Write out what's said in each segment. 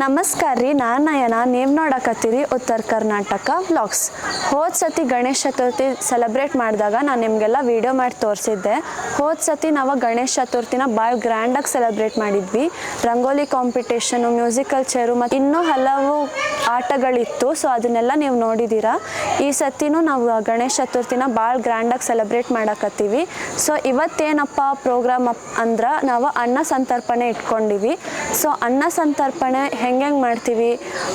ನಮಸ್ಕಾರ ರೀ, ನಾನು ನಯನ, ನೀವು ನೋಡಕತ್ತೀರಿ ಉತ್ತರ ಕರ್ನಾಟಕ ವ್ಲಾಗ್ಸ್. ಹೋದ ಸತಿ ಗಣೇಶ ಚತುರ್ಥಿ ಸೆಲೆಬ್ರೇಟ್ ಮಾಡಿದಾಗ ನಾನು ನಿಮಗೆಲ್ಲ ವಿಡಿಯೋ ಮಾಡಿ ತೋರಿಸಿದ್ದೆ. ಹೋದ ಸತಿ ನಾವು ಗಣೇಶ ಚತುರ್ಥಿನ ಭಾಳ ಗ್ರ್ಯಾಂಡಾಗಿ ಸೆಲೆಬ್ರೇಟ್ ಮಾಡಿದ್ವಿ. ರಂಗೋಲಿ ಕಾಂಪಿಟೇಷನು ಮ್ಯೂಸಿಕಲ್ ಚೇರು ಮತ್ತು ಇನ್ನೂ ಹಲವು ಆಟಗಳಿತ್ತು ಸೊ ಅದನ್ನೆಲ್ಲ ನೀವು ನೋಡಿದ್ದೀರಾ ಈ ಸತಿನೂ ನಾವು ಗಣೇಶ ಚತುರ್ಥಿನ ಭಾಳ ಗ್ರ್ಯಾಂಡಾಗಿ ಸೆಲೆಬ್ರೇಟ್ ಮಾಡಕತ್ತೀವಿ. ಸೊ ಇವತ್ತೇನಪ್ಪ ಪ್ರೋಗ್ರಾಮ್ ಅಂದ್ರೆ ನಾವು ಅನ್ನ ಸಂತರ್ಪಣೆ ಇಟ್ಕೊಂಡಿವಿ. ಸೊ ಅನ್ನ ಸಂತರ್ಪಣೆ ಹೆಂಗೆ ಮಾಡ್ತೀವಿ?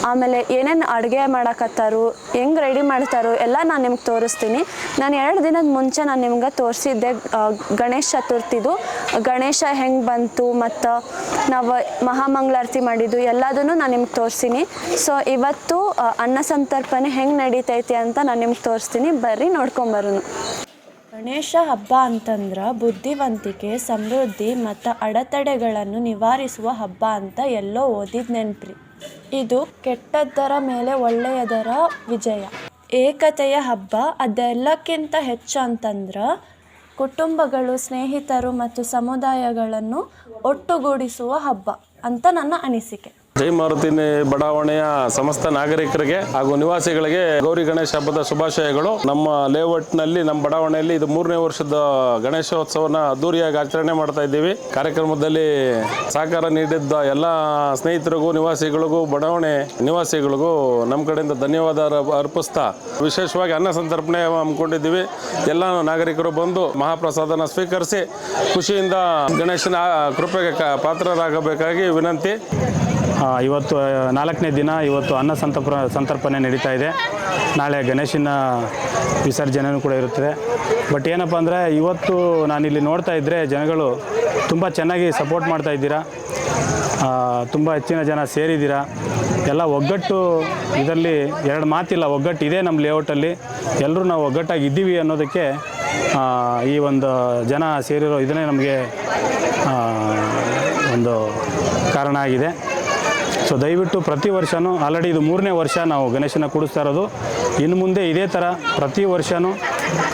ಆಮೇಲೆ ಏನೇನು ಅಡುಗೆ ಮಾಡಕತ್ತಾರು, ಹೆಂಗೆ ರೆಡಿ ಮಾಡ್ತಾರೋ, ಎಲ್ಲ ನಾನು ನಿಮ್ಗೆ ತೋರಿಸ್ತೀನಿ. ನಾನು ಎರಡು ದಿನದ ಮುಂಚೆ ನಾನು ನಿಮ್ಗೆ ತೋರಿಸಿದ್ದೆ ಗಣೇಶ ಚತುರ್ಥಿದು. ಗಣೇಶ ಹೆಂಗೆ ಬಂತು, ಮತ್ತು ನಾವು ಮಹಾಮಂಗಳಾರತಿ ಮಾಡಿದ್ದು, ಎಲ್ಲದನ್ನು ನಾನು ನಿಮ್ಗೆ ತೋರಿಸ್ತೀನಿ ಸೊ ಇವತ್ತು ಅನ್ನ ಸಂತರ್ಪಣೆ ಹೆಂಗೆ ನಡೀತೈತಿ ಅಂತ ನಾನು ನಿಮ್ಗೆ ತೋರಿಸ್ತೀನಿ. ಬರ್ರಿ ನೋಡ್ಕೊಂಬರೋನು ಗಣೇಶ ಹಬ್ಬ ಅಂತಂದ್ರ ಬುದ್ಧಿವಂತಿಕೆ, ಸಮೃದ್ಧಿ ಮತ್ತು ಅಡೆತಡೆಗಳನ್ನು ನಿವಾರಿಸುವ ಹಬ್ಬ ಅಂತ ಎಲ್ಲೋ ಓದಿದ ನೆನ್ಪ್ರಿ. ಇದು ಕೆಟ್ಟದ್ದರ ಮೇಲೆ ಒಳ್ಳೆಯದರ ವಿಜಯ. ಏಕತೆಯ ಹಬ್ಬ ಅದೆಲ್ಲಕ್ಕಿಂತ ಹೆಚ್ಚು ಅಂತಂದ್ರ ಕುಟುಂಬಗಳು, ಸ್ನೇಹಿತರು ಮತ್ತು ಸಮುದಾಯಗಳನ್ನು ಒಟ್ಟುಗೂಡಿಸುವ ಹಬ್ಬ ಅಂತ ನನ್ನ ಅನಿಸಿಕೆ. ಜೈ ಮಾರುತಿನಿ ಬಡಾವಣೆಯ ಸಮಸ್ತ ನಾಗರಿಕರಿಗೆ ಹಾಗೂ ನಿವಾಸಿಗಳಿಗೆ ಗೌರಿ ಗಣೇಶ ಹಬ್ಬದ ಶುಭಾಶಯಗಳು. ನಮ್ಮ ಲೇಔಟ್ನಲ್ಲಿ, ನಮ್ಮ ಬಡಾವಣೆಯಲ್ಲಿ ಇದು ಮೂರನೇ ವರ್ಷದ ಗಣೇಶೋತ್ಸವನ ಅದ್ದೂರಿಯಾಗಿ ಆಚರಣೆ ಮಾಡ್ತಾ ಇದ್ದೀವಿ. ಕಾರ್ಯಕ್ರಮದಲ್ಲಿ ಸಹಕಾರ ನೀಡಿದ್ದ ಎಲ್ಲ ಸ್ನೇಹಿತರಿಗೂ, ನಿವಾಸಿಗಳಿಗೂ, ಬಡಾವಣೆ ನಿವಾಸಿಗಳಿಗೂ ನಮ್ಮ ಕಡೆಯಿಂದ ಧನ್ಯವಾದ ಅರ್- ಅರ್ಪಿಸ್ತಾ ವಿಶೇಷವಾಗಿ ಅನ್ನ ಸಂತರ್ಪಣೆ ಹಮ್ಮಿಕೊಂಡಿದ್ದೀವಿ. ಎಲ್ಲ ನಾಗರಿಕರು ಬಂದು ಮಹಾಪ್ರಸಾದನ ಸ್ವೀಕರಿಸಿ ಖುಷಿಯಿಂದ ಗಣೇಶನ ಕೃಪೆಗೆ ಪಾತ್ರರಾಗಬೇಕಾಗಿ ವಿನಂತಿ. ಇವತ್ತು ನಾಲ್ಕನೇ ದಿನ ಇವತ್ತು ಅನ್ನ ಸಂತರ್ಪ, ಸಂತರ್ಪಣೆ ನಡೀತಾ ಇದೆ. ನಾಳೆ ಗಣೇಶನ ವಿಸರ್ಜನೆಯೂ ಕೂಡ ಇರುತ್ತದೆ. ಬಟ್ ಏನಪ್ಪ ಅಂದರೆ, ಇವತ್ತು ನಾನಿಲ್ಲಿ ನೋಡ್ತಾ ಇದ್ದರೆ ಜನಗಳು ತುಂಬ ಚೆನ್ನಾಗಿ ಸಪೋರ್ಟ್ ಮಾಡ್ತಾ ಇದ್ದೀರಾ. ತುಂಬ ಹೆಚ್ಚಿನ ಜನ ಸೇರಿದ್ದೀರಾ. ಎಲ್ಲ ಒಗ್ಗಟ್ಟು ಇದರಲ್ಲಿ ಎರಡು ಮಾತಿಲ್ಲ, ಒಗ್ಗಟ್ಟು ಇದೆ ನಮ್ಮ ಲೇಔಟಲ್ಲಿ. ಎಲ್ಲರೂ ನಾವು ಒಗ್ಗಟ್ಟಾಗಿ ಇದ್ದೀವಿ ಅನ್ನೋದಕ್ಕೆ ಈ ಒಂದು ಜನ ಸೇರಿರೋ ಇದನ್ನೇ ನಮಗೆ ಒಂದು ಕಾರಣ ಆಗಿದೆ. ಸೊ ದಯವಿಟ್ಟು ಪ್ರತಿ ವರ್ಷವೂ ಆಲ್ರೆಡಿ ಇದು ಮೂರನೇ ವರ್ಷ ನಾವು ಗಣೇಶನ ಕೂಡಿಸ್ತಾ ಇರೋದು. ಇನ್ನು ಮುಂದೆ ಇದೇ ಥರ ಪ್ರತಿ ವರ್ಷವೂ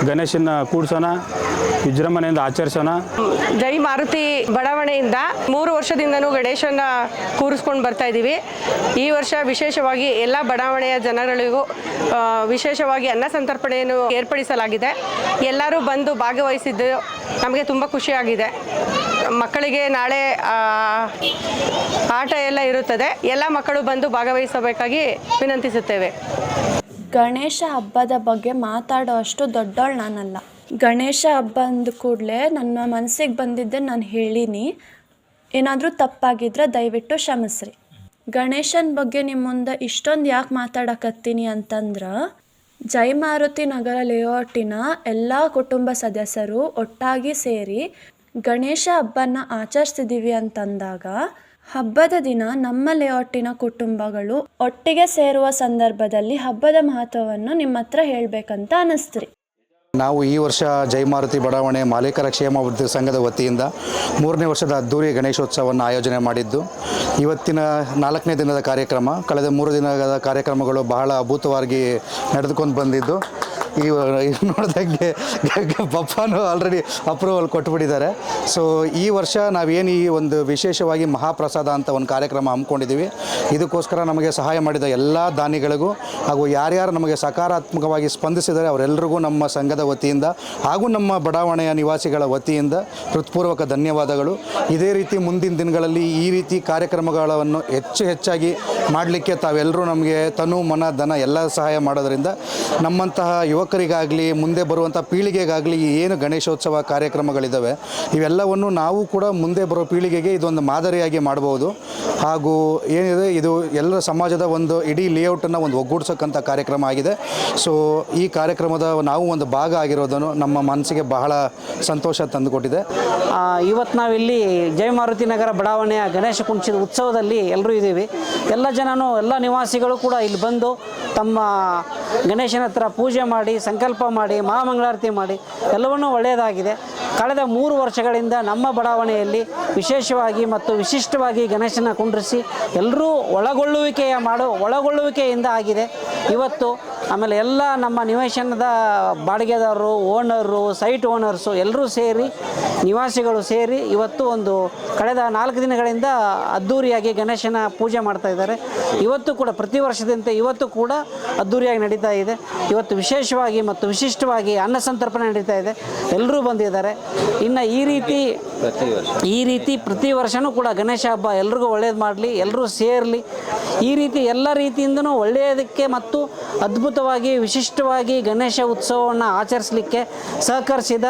ಗಣೇಶನ ಕೂಡಿಸೋಣ, ವಿಜೃಂಭಣೆಯಿಂದ ಆಚರಿಸೋಣ. ಜೈ ಮಾರುತಿ ಬಡಾವಣೆಯಿಂದ ಮೂರು ವರ್ಷದಿಂದನೂ ಗಣೇಶನ ಕೂರಿಸ್ಕೊಂಡು ಬರ್ತಾ ಇದ್ದೀವಿ ಈ ವರ್ಷ ವಿಶೇಷವಾಗಿ ಎಲ್ಲ ಬಡಾವಣೆಯ ಜನಗಳಿಗೂ ವಿಶೇಷವಾಗಿ ಅನ್ನ ಸಂತರ್ಪಣೆಯನ್ನು ಏರ್ಪಡಿಸಲಾಗಿದೆ. ಎಲ್ಲರೂ ಬಂದು ಭಾಗವಹಿಸಿದ್ದು ನಮಗೆ ತುಂಬ ಖುಷಿಯಾಗಿದೆ. ಮಕ್ಕಳಿಗೆ ನಾಳೆ ಆಟ ಎಲ್ಲ ಇರುತ್ತದೆ. ಎಲ್ಲ ಮಕ್ಕಳು ಬಂದು ಭಾಗವಹಿಸಬೇಕಾಗಿ ವಿನಂತಿಸುತ್ತೇವೆ. ಗಣೇಶ ಹಬ್ಬದ ಬಗ್ಗೆ ಮಾತಾಡೋ ಅಷ್ಟು ದೊಡ್ಡವಳು ನಾನಲ್ಲ. ಗಣೇಶ ಹಬ್ಬ ಅಂದ ಕೂಡಲೇ ನನ್ನ ಮನಸ್ಸಿಗೆ ಬಂದಿದ್ದೆ ನಾನು ಹೇಳೀನಿ. ಏನಾದರೂ ತಪ್ಪಾಗಿದ್ರೆ ದಯವಿಟ್ಟು ಕ್ಷಮಿಸ್ರಿ. ಗಣೇಶನ ಬಗ್ಗೆ ನಿಮ್ಮ ಮುಂದೆ ಇಷ್ಟೊಂದು ಯಾಕೆ ಮಾತಾಡಕತ್ತೀನಿ ಅಂತಂದ್ರೆ, ಜೈಮಾರುತಿ ನಗರ ಲೇಔಟಿನ ಎಲ್ಲ ಕುಟುಂಬ ಸದಸ್ಯರು ಒಟ್ಟಾಗಿ ಸೇರಿ ಗಣೇಶ ಹಬ್ಬನ ಆಚರಿಸ್ತಿದ್ದೀವಿ ಅಂತಂದಾಗ, ಹಬ್ಬದ ದಿನ ನಮ್ಮ ಲೇಔಟಿನ ಕುಟುಂಬಗಳು ಒಟ್ಟಿಗೆ ಸೇರುವ ಸಂದರ್ಭದಲ್ಲಿ ಹಬ್ಬದ ಮಹತ್ವವನ್ನು ನಿಮ್ಮ ಹತ್ರ ಹೇಳಬೇಕಂತ ಅನ್ನಿಸ್ತ್ರಿ ನಾವು ಈ ವರ್ಷ ಜೈಮಾರುತಿ ಬಡಾವಣೆ ಮಾಲೀಕರ ಕ್ಷೇಮಾಭಿವೃದ್ಧಿ ಸಂಘದ ವತಿಯಿಂದ ಮೂರನೇ ವರ್ಷದ ಅದ್ದೂರಿ ಗಣೇಶೋತ್ಸವವನ್ನು ಆಯೋಜನೆ ಮಾಡಿದ್ದು, ಇವತ್ತಿನ ನಾಲ್ಕನೇ ದಿನದ ಕಾರ್ಯಕ್ರಮ, ಕಳೆದ ಮೂರು ದಿನದ ಕಾರ್ಯಕ್ರಮಗಳು ಬಹಳ ಅಭೂತವಾಗಿ ನಡೆದುಕೊಂಡು ಬಂದಿದ್ದು ಈ ಇದು ನೋಡಿದಂಗೆ ಪಪ್ಪನೂ ಆಲ್ರೆಡಿ ಅಪ್ರೂವಲ್ ಕೊಟ್ಬಿಟ್ಟಿದ್ದಾರೆ. ಸೊ ಈ ವರ್ಷ ನಾವೇನು ಈ ಒಂದು ವಿಶೇಷವಾಗಿ ಮಹಾಪ್ರಸಾದ ಅಂತ ಒಂದು ಕಾರ್ಯಕ್ರಮ ಹಮ್ಮಿಕೊಂಡಿದ್ದೀವಿ. ಇದಕ್ಕೋಸ್ಕರ ನಮಗೆ ಸಹಾಯ ಮಾಡಿದ ಎಲ್ಲ ದಾನಿಗಳಿಗೂ ಹಾಗೂ ಯಾರ್ಯಾರು ನಮಗೆ ಸಕಾರಾತ್ಮಕವಾಗಿ ಸ್ಪಂದಿಸಿದರೆ ಅವರೆಲ್ಲರಿಗೂ ನಮ್ಮ ಸಂಘದ ವತಿಯಿಂದ ಹಾಗೂ ನಮ್ಮ ಬಡಾವಣೆಯ ನಿವಾಸಿಗಳ ವತಿಯಿಂದ ಹೃತ್ಪೂರ್ವಕ ಧನ್ಯವಾದಗಳು. ಇದೇ ರೀತಿ ಮುಂದಿನ ದಿನಗಳಲ್ಲಿ ಈ ರೀತಿ ಕಾರ್ಯಕ್ರಮಗಳನ್ನು ಹೆಚ್ಚು ಹೆಚ್ಚಾಗಿ ಮಾಡಲಿಕ್ಕೆ ತಾವೆಲ್ಲರೂ ನಮಗೆ ತನು, ಮನ, ಧನ ಎಲ್ಲ ಸಹಾಯ ಮಾಡೋದರಿಂದ ನಮ್ಮಂತಹ ಯುವಕರಿಗಾಗಲಿ, ಮುಂದೆ ಬರುವಂಥ ಪೀಳಿಗೆಗಾಗಲಿ ಏನು ಗಣೇಶೋತ್ಸವ ಕಾರ್ಯಕ್ರಮಗಳಿದ್ದಾವೆ ಇವೆಲ್ಲವನ್ನು ನಾವು ಕೂಡ ಮುಂದೆ ಬರೋ ಪೀಳಿಗೆಗೆ ಇದೊಂದು ಮಾದರಿಯಾಗಿ ಮಾಡಬಹುದು ಹಾಗೂ ಏನಿದೆ, ಇದು ಎಲ್ಲರ ಸಮಾಜದ ಒಂದು ಇಡೀ ಲೇಔಟನ್ನು ಒಂದು ಒಗ್ಗೂಡಿಸಕ್ಕಂಥ ಕಾರ್ಯಕ್ರಮ ಆಗಿದೆ. ಸೊ, ಈ ಕಾರ್ಯಕ್ರಮದ ನಾವು ಒಂದು ಭಾಗ ಆಗಿರೋದನ್ನು ನಮ್ಮ ಮನಸ್ಸಿಗೆ ಬಹಳ ಸಂತೋಷ ತಂದುಕೊಟ್ಟಿದೆ. ಇವತ್ತು ನಾವಿಲ್ಲಿ ಜಯಮಾರುತಿ ನಗರ ಬಡಾವಣೆಯ ಗಣೇಶ ಕುಂಚಿದ ಉತ್ಸವದಲ್ಲಿ ಎಲ್ಲರೂ ಇದ್ದೀವಿ. ಎಲ್ಲ ಜನನೂ, ಎಲ್ಲ ನಿವಾಸಿಗಳು ಕೂಡ ಇಲ್ಲಿ ಬಂದು ತಮ್ಮ ಗಣೇಶನ ಹತ್ರ ಪೂಜೆ ಮಾಡಿ ಸಂಕಲ್ಪ ಮಾಡಿ, ಮಹಾಮಂಗಳಾರತಿ ಮಾಡಿ, ಎಲ್ಲವನ್ನೂ ಒಳ್ಳೆಯದಾಗಿದೆ. ಕಳೆದ ಮೂರು ವರ್ಷಗಳಿಂದ ನಮ್ಮ ಬಡಾವಣೆಯಲ್ಲಿ ವಿಶೇಷವಾಗಿ ಮತ್ತು ವಿಶಿಷ್ಟವಾಗಿ ಗಣೇಶನ ಕುಂಡ್ರಿಸಿ ಎಲ್ಲರೂ ಒಳಗೊಳ್ಳುವಿಕೆಯ ಮಾಡೋ, ಒಳಗೊಳ್ಳುವಿಕೆಯಿಂದ ಆಗಿದೆ. ಇವತ್ತು ಆಮೇಲೆ ಎಲ್ಲ ನಮ್ಮ ನಿವೇಶನದ ಬಾಡಿಗೆದಾರರು ಓನರು ಸೈಟ್ ಓನರ್ಸು ಎಲ್ಲರೂ ಸೇರಿ ನಿವಾಸಿಗಳು ಸೇರಿ ಇವತ್ತು ಒಂದು ಕಳೆದ ನಾಲ್ಕು ದಿನಗಳಿಂದ ಅದ್ಧೂರಿಯಾಗಿ ಗಣೇಶನ ಪೂಜೆ ಮಾಡ್ತಾ ಇದ್ದಾರೆ. ಇವತ್ತು ಕೂಡ ಪ್ರತಿ ವರ್ಷದಂತೆ ಇವತ್ತು ಕೂಡ ಅದ್ಧೂರಿಯಾಗಿ ನಡೀತಾ ಇದೆ. ಇವತ್ತು ವಿಶೇಷವಾಗಿ ಮತ್ತು ವಿಶಿಷ್ಟವಾಗಿ ಅನ್ನ ಸಂತರ್ಪಣೆ ನಡೀತಾ ಇದೆ. ಎಲ್ಲರೂ ಬಂದಿದ್ದಾರೆ. ಇನ್ನು ಈ ರೀತಿ ಈ ರೀತಿ ಪ್ರತಿ ವರ್ಷವೂ ಕೂಡ ಗಣೇಶ ಹಬ್ಬ ಎಲ್ರಿಗೂ ಒಳ್ಳೇದು ಮಾಡಲಿ ಎಲ್ಲರೂ ಸೇರಲಿ. ಈ ರೀತಿ ಎಲ್ಲ ರೀತಿಯಿಂದನೂ ಒಳ್ಳೆಯದಕ್ಕೆ ಮತ್ತು ಅದ್ಭುತವಾಗಿ ವಿಶಿಷ್ಟವಾಗಿ ಗಣೇಶ ಉತ್ಸವವನ್ನು ಆಚರಿಸಲಿಕ್ಕೆ ಸಹಕರಿಸಿದ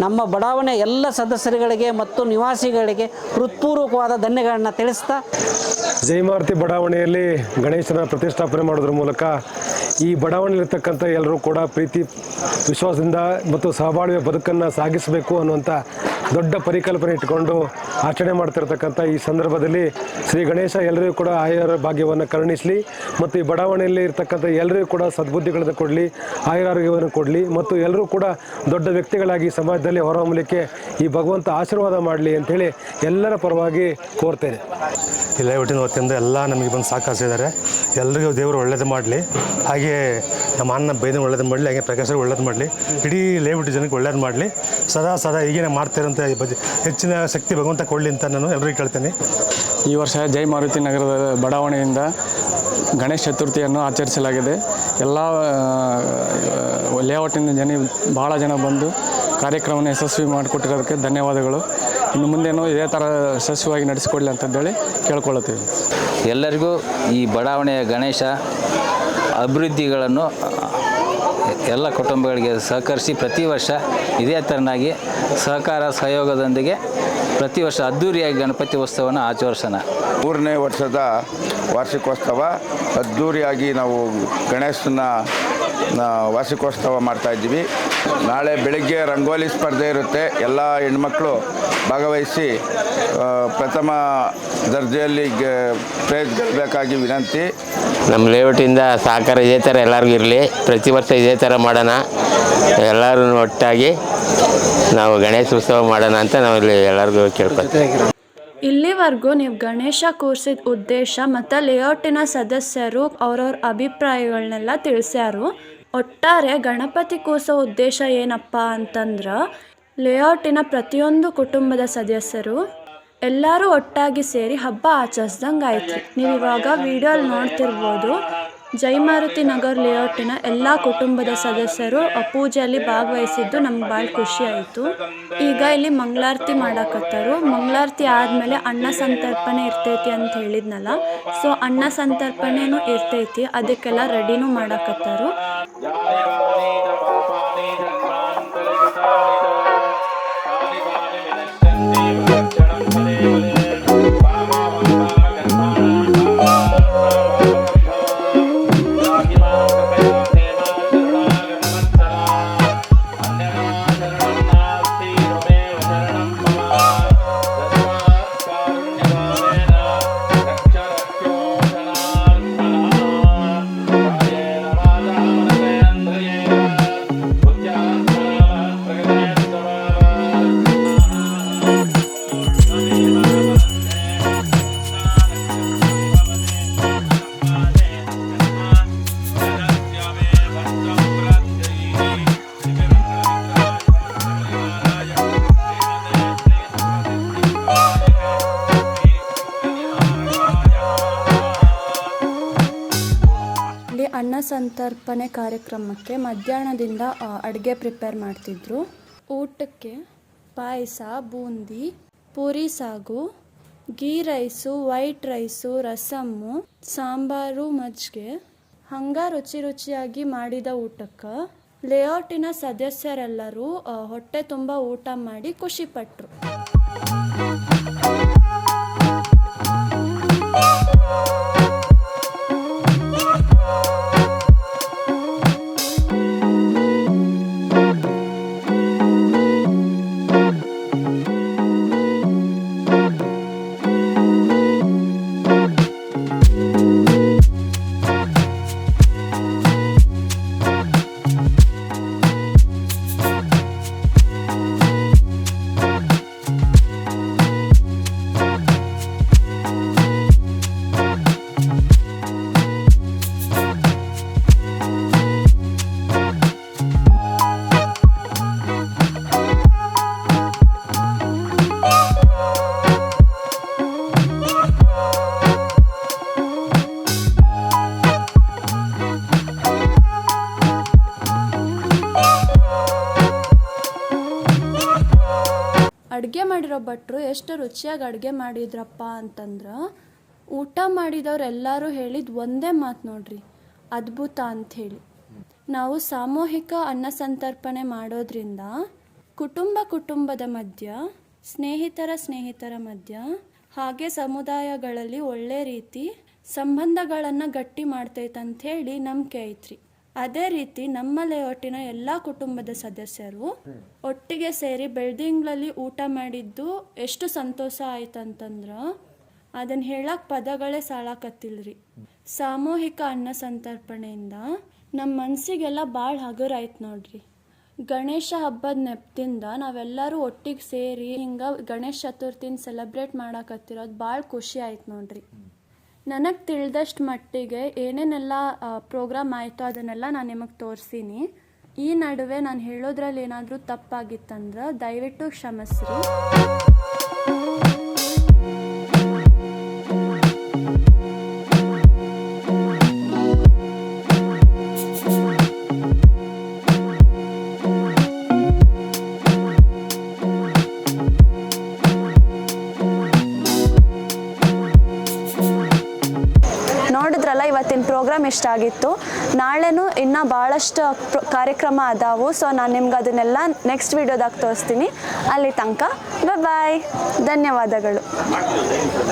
ನಮ್ಮ ಬಡಾವಣೆ ಎಲ್ಲ ಸದಸ್ಯರುಗಳಿಗೆ ಮತ್ತು ನಿವಾಸಿಗಳಿಗೆ ಹೃತ್ಪೂರ್ವಕವಾದ ಧನ್ಯಗಳನ್ನು ತಿಳಿಸ್ತಾ ಜಯಮಾರುತಿ ಬಡಾವಣೆಯಲ್ಲಿ ಗಣೇಶನ ಪ್ರತಿಷ್ಠಾಪನೆ ಮಾಡೋದ್ರ ಮೂಲಕ ಈ ಬಡಾವಣೆಯಲ್ಲಿರ್ತಕ್ಕಂಥ ಎಲ್ಲರೂ ಕೂಡ ಪ್ರೀತಿ, ವಿಶ್ವಾಸದಿಂದ ಮತ್ತು ಸಹಬಾಳ್ವೆ ಬದುಕನ್ನು ಸಾಗಿಸಬೇಕು ಅನ್ನುವಂಥ ದೊಡ್ಡ ಪರಿಕಲ್ಪನೆ ಇಟ್ಟುಕೊಂಡು ಆಚರಣೆ ಮಾಡ್ತಿರ್ತಕ್ಕಂಥ ಈ ಸಂದರ್ಭದಲ್ಲಿ ಶ್ರೀ ಗಣೇಶ ಎಲ್ಲರಿಗೂ ಕೂಡ ಆಯಾರ ಭಾಗ್ಯವನ್ನು ಕರುಣಿಸಲಿ ಮತ್ತು ಈ ಬಡಾವಣೆಯಲ್ಲಿ ಇರ್ತಕ್ಕಂಥ ಎಲ್ಲರಿಗೂ ಕೂಡ ಸದ್ಬುದ್ಧಿಗಳನ್ನು ಕೊಡಲಿ, ಆಯುರಾರೋಗ್ಯವನ್ನು ಕೊಡಲಿ ಮತ್ತು ಎಲ್ಲರೂ ಕೂಡ ದೊಡ್ಡ ವ್ಯಕ್ತಿಗಳಾಗಿ ಸಮಾಜದಲ್ಲಿ ಹೊರಹೊಮ್ಮಲಿಕ್ಕೆ ಈ ಭಗವಂತ ಆಶೀರ್ವಾದ ಮಾಡಲಿ ಅಂಥೇಳಿ ಎಲ್ಲರ ಪರವಾಗಿ ಕೋರ್ತೇನೆ. ಈ ಲೈವಟಿನ ವತಿಯಿಂದ ಎಲ್ಲ ನಮಗೆ ಬಂದು ಸಹಕರಿಸಿದ್ದಾರೆ ಎಲ್ಲರಿಗೂ ದೇವರು ಒಳ್ಳೇದು ಮಾಡಲಿ. ಹಾಗೆ ನಮ್ಮ ಅನ್ನ ಬೈದ ಒಳ್ಳೇದು ಮಾಡಲಿ, ಹಾಗೆ ಪ್ರಕಾಶ್ ಒಳ್ಳೇದು ಮಾಡಲಿ. ಇಡೀ ಲೈವಟಿ ಜನಕ್ಕೆ ಒಳ್ಳೇದು ಮಾಡಲಿ. ಸದಾ ಸದಾ ಈಗೇನೆ ಮಾಡ್ತಿರೋಂಥ ಹೆಚ್ಚಿನ ಶಕ್ತಿ ಭಗವಂತ ಕೊಡಲಿ ಅಂತ ನಾನು ಎಲ್ಲರಿಗೂ ಕೇಳ್ತೇನೆ. ಈ ವರ್ಷ ಜೈ ಮಾರುತಿ ನಗರದ ಬಡಾವಣೆಯಿಂದ ಗಣೇಶ ಚತುರ್ಥಿಯನ್ನು ಆಚರಿಸಲಾಗಿದೆ. ಎಲ್ಲ ಲೇಔಟಿನ ಜನ ಭಾಳ ಜನ ಬಂದು ಕಾರ್ಯಕ್ರಮವನ್ನು ಯಶಸ್ವಿ ಮಾಡಿಕೊಟ್ಟಿರೋದಕ್ಕೆ ಧನ್ಯವಾದಗಳು. ಇನ್ನು ಮುಂದೇನು ಇದೇ ಥರ ಯಶಸ್ವಿಯಾಗಿ ನಡೆಸಿಕೊಡ್ಲಿ ಅಂತಂದೇಳಿ ಕೇಳ್ಕೊಳ್ಳುತ್ತೀವಿ. ಎಲ್ಲರಿಗೂ ಈ ಬಡಾವಣೆಯ ಗಣೇಶ ಅಭಿವೃದ್ಧಿಗಳನ್ನು ಎಲ್ಲ ಕುಟುಂಬಗಳಿಗೆ ಸಹಕರಿಸಿ ಪ್ರತಿ ವರ್ಷ ಇದೇ ಥರನಾಗಿ ಸಹಕಾರ ಸಹಯೋಗದೊಂದಿಗೆ ಪ್ರತಿ ವರ್ಷ ಅದ್ದೂರಿಯಾಗಿ ಗಣಪತಿ ಉತ್ಸವವನ್ನು ಆಚರಿಸೋಣ. ಮೂರನೇ ವರ್ಷದ ವಾರ್ಷಿಕೋತ್ಸವ ಅದ್ಧೂರಿಯಾಗಿ ನಾವು ಗಣೇಶನ ವಾರ್ಷಿಕೋತ್ಸವ ಮಾಡ್ತಾ ಇದ್ದೀವಿ. ನಾಳೆ ಬೆಳಿಗ್ಗೆ ರಂಗೋಲಿ ಸ್ಪರ್ಧೆ ಇರುತ್ತೆ. ಎಲ್ಲ ಹೆಣ್ಮಕ್ಳು ಭಾಗವಹಿಸಿ ಪ್ರಥಮ ದರ್ಜೆಯಲ್ಲಿ ಪ್ರೈಸ್ ಗೆಲ್ಲಬೇಕಾಗಿ ವಿನಂತಿ. ನಮ್ಮ ಲೇಔಟಿಂದ ಸಹಕಾರ ಇದೇ ಥರ ಎಲ್ಲರಿಗೂ ಇರಲಿ. ಪ್ರತಿ ವರ್ಷ ಇದೇ ಥರ ಮಾಡೋಣ. ಎಲ್ಲರೂ ಒಟ್ಟಾಗಿ ನಾವು ಗಣೇಶ ಉತ್ಸವ ಮಾಡೋಣ ಅಂತ ನಾವಿಲ್ಲಿ ಇಲ್ಲಿ ಎಲ್ಲರಿಗೂ ಕೇಳ್ಕೊತೀವಿ ಇಲ್ಲಿವರೆಗೂ ನೀವು ಗಣೇಶ ಕೂರಿಸಿದ ಉದ್ದೇಶ ಮತ್ತು ಲೇಔಟಿನ ಸದಸ್ಯರು ಅವ್ರವ್ರ ಅಭಿಪ್ರಾಯಗಳನ್ನೆಲ್ಲ ತಿಳಿಸ್ಯಾರು. ಒಟ್ಟಾರೆ ಗಣಪತಿ ಕೂರ್ಸೋ ಉದ್ದೇಶ ಏನಪ್ಪ ಅಂತಂದ್ರೆ ಲೇಔಟಿನ ಪ್ರತಿಯೊಂದು ಕುಟುಂಬದ ಸದಸ್ಯರು ಎಲ್ಲರೂ ಒಟ್ಟಾಗಿ ಸೇರಿ ಹಬ್ಬ ಆಚರಿಸ್ದಂಗೆ ಆಯ್ತು. ನೀವು ಇವಾಗ ವಿಡಿಯೋಲಿ ನೋಡ್ತಿರ್ಬೋದು, ಜೈಮಾರುತಿ ನಗರ್ ಲೇಔಟಿನ ಎಲ್ಲ ಕುಟುಂಬದ ಸದಸ್ಯರು ಪೂಜೆಯಲ್ಲಿ ಭಾಗವಹಿಸಿದ್ದು ನಮ್ಗೆ ಭಾಳ ಖುಷಿ ಆಯಿತು. ಈಗ ಇಲ್ಲಿ ಮಂಗಳಾರತಿ ಮಾಡಾಕತ್ತರು. ಮಂಗಳಾರತಿ ಆದಮೇಲೆ ಅನ್ನ ಸಂತರ್ಪಣೆ ಇರ್ತೈತಿ ಅಂತ ಹೇಳಿದ್ನಲ್ಲ, ಸೊ ಅನ್ನ ಸಂತರ್ಪಣೆನೂ ಇರ್ತೈತಿ, ಅದಕ್ಕೆಲ್ಲ ರೆಡಿನೂ ಮಾಡಕತ್ತಾರು. Yeah. ಇಲ್ಲಿ ಅನ್ನ ಸಂತರ್ಪಣೆ ಕಾರ್ಯಕ್ರಮಕ್ಕೆ ಮಧ್ಯಾಹ್ನದಿಂದ ಅಡುಗೆ ಪ್ರಿಪೇರ್ ಮಾಡ್ತಿದ್ರು. ಊಟಕ್ಕೆ payasa, boondi, puri sagu ghee rice, white rice, rasam, sambar, ಮಜ್ಜಿಗೆ. ಹಂಗ ರುಚಿ ರುಚಿಯಾಗಿ ಮಾಡಿದ ಊಟಕ್ಕೆ ಲೇಔಟಿನ ಸದಸ್ಯರೆಲ್ಲರೂ ಹೊಟ್ಟೆ ತುಂಬ ಊಟ ಮಾಡಿ ಖುಷಿಪಟ್ರು ಎಷ್ಟು ರುಚಿಯಾಗಿ ಅಡುಗೆ ಮಾಡಿದ್ರಪ್ಪ ಅಂತಂದ್ರೆ, ಊಟ ಮಾಡಿದವ್ರೆಲ್ಲರೂ ಹೇಳಿದ ಒಂದೇ ಮಾತು ನೋಡ್ರಿ, ಅದ್ಭುತ ಅಂಥೇಳಿ ನಾವು ಸಾಮೂಹಿಕ ಅನ್ನ ಸಂತರ್ಪಣೆ ಮಾಡೋದ್ರಿಂದ ಕುಟುಂಬ ಕುಟುಂಬದ ಮಧ್ಯ, ಸ್ನೇಹಿತರ ಸ್ನೇಹಿತರ ಮಧ್ಯ, ಹಾಗೆ ಸಮುದಾಯಗಳಲ್ಲಿ ಒಳ್ಳೆ ರೀತಿ ಸಂಬಂಧಗಳನ್ನು ಗಟ್ಟಿ ಮಾಡ್ತೈತೆ ಹೇಳಿ ನಂಬಿಕೆ ಐತ್ರಿ. ಅದೇ ರೀತಿ ನಮ್ಮ ಲೇಔಟಿನ ಎಲ್ಲ ಕುಟುಂಬದ ಸದಸ್ಯರು ಒಟ್ಟಿಗೆ ಸೇರಿ ಬೆಳ್ದಿಂಗ್ಳಲ್ಲಿ ಊಟ ಮಾಡಿದ್ದು ಎಷ್ಟು ಸಂತೋಷ ಆಯ್ತಂತಂದ್ರೆ ಅದನ್ನು ಹೇಳಕ್ಕೆ ಪದಗಳೇ ಸಾಳಾಕತ್ತಿಲ್ರಿ. ಸಾಮೂಹಿಕ ಅನ್ನ ಸಂತರ್ಪಣೆಯಿಂದ ನಮ್ಮ ಮನಸ್ಸಿಗೆಲ್ಲ ಭಾಳ ಹಗುರಾಯ್ತು ನೋಡ್ರಿ. ಗಣೇಶ ಹಬ್ಬದ ನೆಪದಿಂದ ನಾವೆಲ್ಲರೂ ಒಟ್ಟಿಗೆ ಸೇರಿ ಹಿಂಗೆ ಗಣೇಶ ಚತುರ್ಥಿನ ಸೆಲೆಬ್ರೇಟ್ ಮಾಡಕತ್ತಿರೋದು ಭಾಳ ಖುಷಿ ಆಯ್ತು ನೋಡ್ರಿ. ನನಗೆ ತಿಳಿದಷ್ಟು ಮಟ್ಟಿಗೆ ಏನೇನೆಲ್ಲ ಪ್ರೋಗ್ರಾಮ್ ಆಯಿತು ಅದನ್ನೆಲ್ಲ ನಾನು ನಿಮಗೆ ತೋರಿಸೀನಿ. ಈ ನಡುವೆ ನಾನು ಹೇಳೋದ್ರಲ್ಲಿ ಏನಾದರೂ ತಪ್ಪಾಗಿತ್ತಂದ್ರೆ ದಯವಿಟ್ಟು ಕ್ಷಮಿಸ್ರಿ. ಇಷ್ಟ ಆಗಿತ್ತು. ನಾಳೆನೂ ಇನ್ನೂ ಭಾಳಷ್ಟು ಕಾರ್ಯಕ್ರಮ ಅದಾವು. ಸೊ ನಾನು ನಿಮ್ಗೆ ಅದನ್ನೆಲ್ಲ ನೆಕ್ಸ್ಟ್ ವಿಡಿಯೋದಾಗ ತೋರಿಸ್ತೀನಿ. ಅಲ್ಲಿ ತನಕ ಬಾಯ್ ಧನ್ಯವಾದಗಳು.